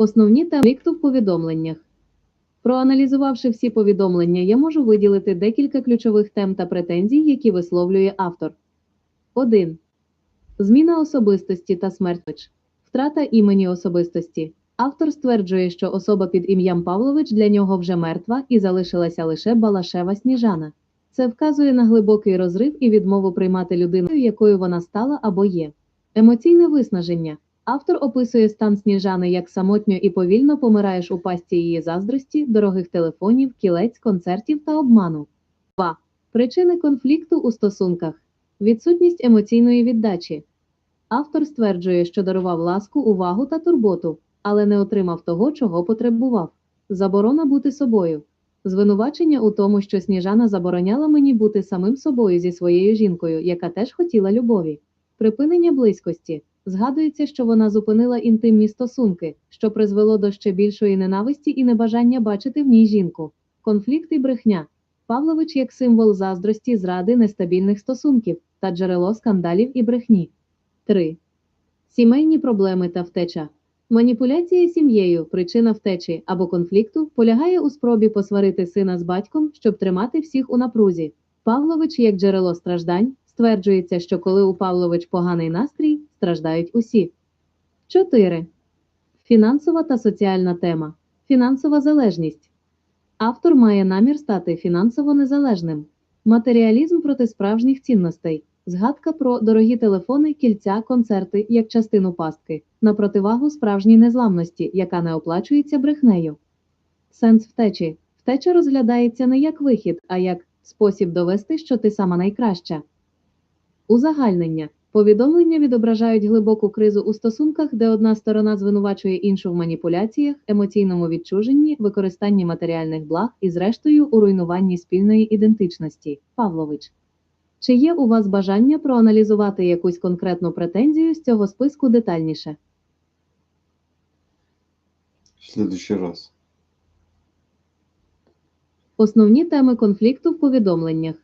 Основні теми в повідомленнях. Проаналізувавши всі повідомлення, я можу виділити декілька ключових тем та претензій, які висловлює автор. 1. Зміна особистості та смерть. Втрата імені особистості. Автор стверджує, що особа під ім'ям Павлович для нього вже мертва і залишилася лише Балашева Сніжана. Це вказує на глибокий розрив і відмову приймати людину, якою вона стала або є. Емоційне виснаження. Автор описує стан Сніжани як самотньо і повільно помираєш у пастці її заздрості, дорогих телефонів, кілець, концертів та обману. 2. Причини конфлікту у стосунках. Відсутність емоційної віддачі. Автор стверджує, що дарував ласку, увагу та турботу, але не отримав того, чого потребував. Заборона бути собою. Звинувачення у тому, що Сніжана забороняла мені бути самим собою зі своєю жінкою, яка теж хотіла любові. Припинення близькості. Згадується, що вона зупинила інтимні стосунки, що призвело до ще більшої ненависті і небажання бачити в ній жінку. Конфлікт і брехня. Павлович як символ заздрості, зради, нестабільних стосунків та джерело скандалів і брехні. 3. Сімейні проблеми та втеча. Маніпуляція сім'єю, причина втечі або конфлікту, полягає у спробі посварити сина з батьком, щоб тримати всіх у напрузі. Павлович як джерело страждань, стверджується, що коли у Павлович поганий настрій, страждають усі. 4. Фінансова та соціальна тема. Фінансова залежність. Автор має намір стати фінансово незалежним. Матеріалізм проти справжніх цінностей. Згадка про дорогі телефони, кільця, концерти як частину пастки, на противагу справжній незламності, яка не оплачується брехнею. Сенс втечі. Втеча розглядається не як вихід, а як спосіб довести, що ти сама найкраща. Узагальнення. Повідомлення відображають глибоку кризу у стосунках, де одна сторона звинувачує іншу в маніпуляціях, емоційному відчуженні, використанні матеріальних благ і, зрештою, у руйнуванні спільної ідентичності. Павлович. Чи є у вас бажання проаналізувати якусь конкретну претензію з цього списку детальніше? В следующий раз. Основні теми конфлікту в повідомленнях.